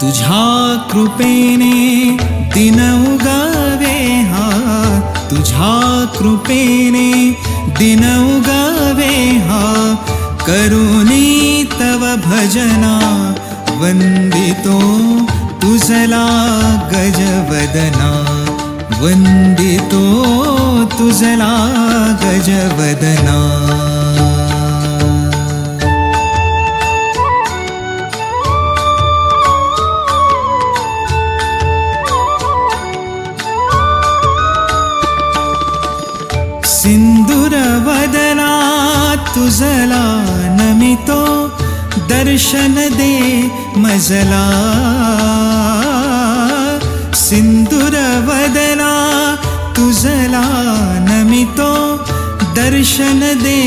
तुझ्या कृपेने दिन उगावे हा. तुझ्या कृपेने दिन उगावे हा. करुणी तव भजना वंदितो तुझला गजवदना. वंदितो तुझला गजवदना. तुझला नमितो दर्शन दे मजला। सिंदूरवदना तुझला नमितो दर्शन दे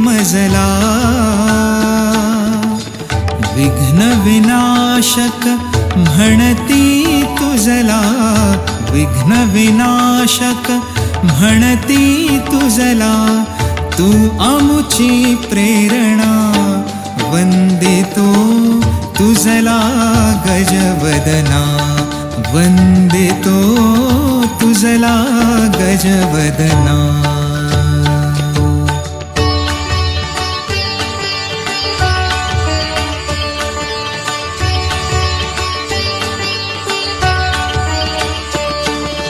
मजला। विघ्न विनाशक म्हणती तुझला। विघ्न विनाशक म्हणती तुझला। तू आमुची प्रेरणा. वंदितो तुझला गजवदना. वंदितो तुझला गजवदना.